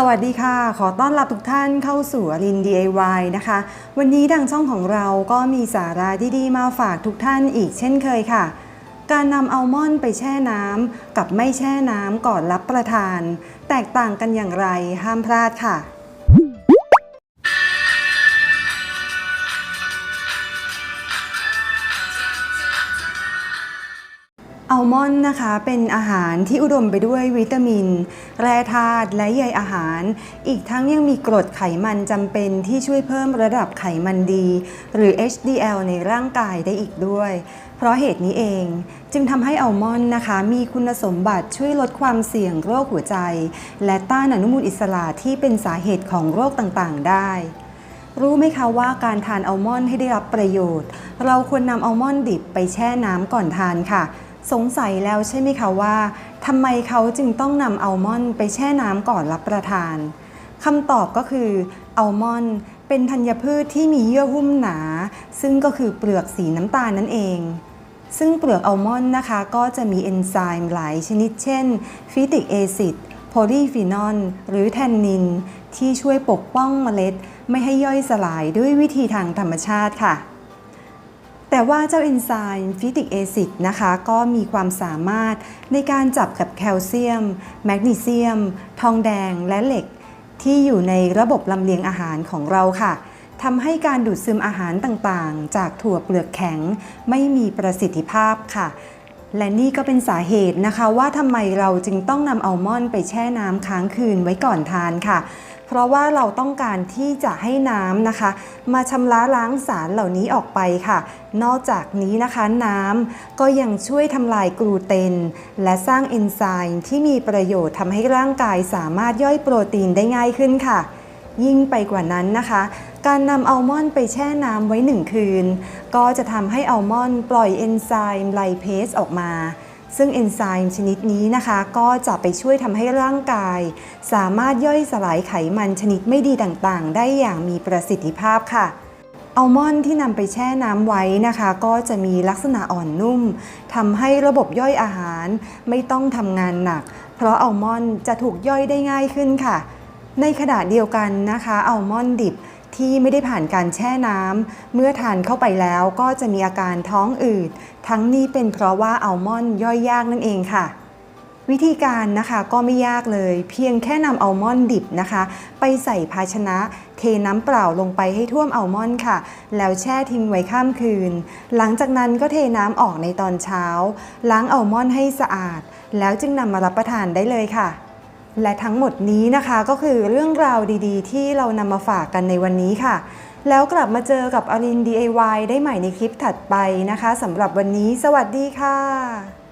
สวัสดีค่ะ ขอต้อนรับทุกท่านเข้าสู่อริน DIY นะคะ วันนี้ดังช่องของเราก็มีสาระดีๆมาฝากทุกท่านอีกเช่นเคยค่ะ การนำอัลมอนด์ไปแช่น้ำกับไม่แช่น้ำก่อนรับประทาน แตกต่างกันอย่างไรห้ามพลาดค่ะ อัลมอนด์นะคะเป็นอาหารที่อุดมไปด้วยวิตามิน แร่ธาตุและใยอาหาร อีกทั้งยังมีกรดไขมันจำเป็นที่ช่วยเพิ่มระดับไขมันดี หรือ HDL ในร่างกายได้อีกด้วย เพราะเหตุนี้เองจึงทำให้อัลมอนด์นะคะ มีคุณสมบัติช่วยลดความเสี่ยงโรคหัวใจ และต้านอนุมูลอิสระที่เป็นสาเหตุของโรคต่างๆ ได้รู้ไหมคะว่าการทานอัลมอนด์ให้ได้รับประโยชน์ เราควรนำอัลมอนด์ดิบไปแช่น้ำก่อนทานค่ะ สงสัยแล้วใช่ไหมคะว่าทำไมเขาจึงต้องนำอัลมอนด์ไปแช่น้ำก่อนรับประทานคำตอบก็คืออัลมอนด์เป็นธัญพืชที่มีเยื่อหุ้มหนา ซึ่งก็คือเปลือกสีน้ำตาลนั่นเอง ซึ่งเปลือกอัลมอนด์นะคะก็จะมีเอนไซม์หลายชนิดเช่นฟิติกแอซิดโพลีฟีนอลหรือแทนนิน ที่ช่วยปกป้องเมล็ด ไม่ให้ย่อยสลายด้วยวิธีทางธรรมชาติค่ะ แต่ว่าเจ้าเอนไซม์ฟิติกแอซิดนะคะก็มีความสามารถในการจับกับแคลเซียม แมกนีเซียม ทองแดงและเหล็ก ที่อยู่ในระบบลำเลียงอาหารของเราค่ะทำให้การดูดซึมอาหารต่างๆ จากถั่วเปลือกแข็งไม่มีประสิทธิภาพค่ะ และนี่ก็เป็นสาเหตุนะคะว่าทำไมเราจึงต้องนำอัลมอนด์ไปแช่น้ำค้างคืนไว้ก่อนทานค่ะ เพราะว่าเราต้องการที่จะให้น้ำนะคะ มาชำระล้างสารเหล่านี้ออกไปค่ะ นอกจากนี้นะคะน้ำก็ยังช่วยทำลายกลูเตน และสร้างเอนไซม์ที่มีประโยชน์ทำให้ร่างกายสามารถย่อยโปรตีนได้ง่ายขึ้นค่ะ ยิ่งไปกว่านั้นนะคะ การนำอัลมอนด์ไปแช่น้ำไว้หนึ่งคืน ก็จะทำให้อัลมอนด์ปล่อยเอนไซม์ไลเพสออกมา ซึ่งเอนไซม์ชนิดนี้นะคะก็จะไปช่วยทำให้ร่างกาย สามารถย่อยสลายไขมันชนิดไม่ดีต่างๆ ได้อย่างมีประสิทธิภาพค่ะอัลมอนด์ที่นำไปแช่น้ำไว้นะคะ ก็จะมีลักษณะอ่อนนุ่มทำให้ระบบย่อยอาหารไม่ต้องทำงานหนัก เพราะอัลมอนด์จะถูกย่อยได้ง่ายขึ้นค่ะ ในขณะเดียวกันนะคะอัลมอนด์ดิบ ที่ไม่ได้ผ่านการแช่น้ำเมื่อทานเข้าไปแล้วก็จะมีอาการท้องอืด ทั้งนี้เป็นเพราะว่าอัลมอนด์ย่อยยากนั่นเองค่ะวิธีการนะคะก็ไม่ยากเลย เพียงแค่นำอัลมอนด์ดิบนะคะ ไปใส่ภาชนะ เทน้ำเปล่าลงไปให้ท่วมอัลมอนด์ค่ะ แล้วแช่ทิ้งไว้ข้ามคืน หลังจากนั้นก็เทน้ำออกในตอนเช้า ล้างอัลมอนด์ให้สะอาด แล้วจึงนำมารับประทานได้เลยค่ะ และทั้งหมดนี้นะคะก็คือเรื่องราวดีๆ ที่เรานำมาฝากกันในวันนี้ค่ะ แล้วกลับมาเจอกับอลิน DIY ได้ใหม่ในคลิปถัดไปนะคะสำหรับวันนี้ สวัสดีค่ะ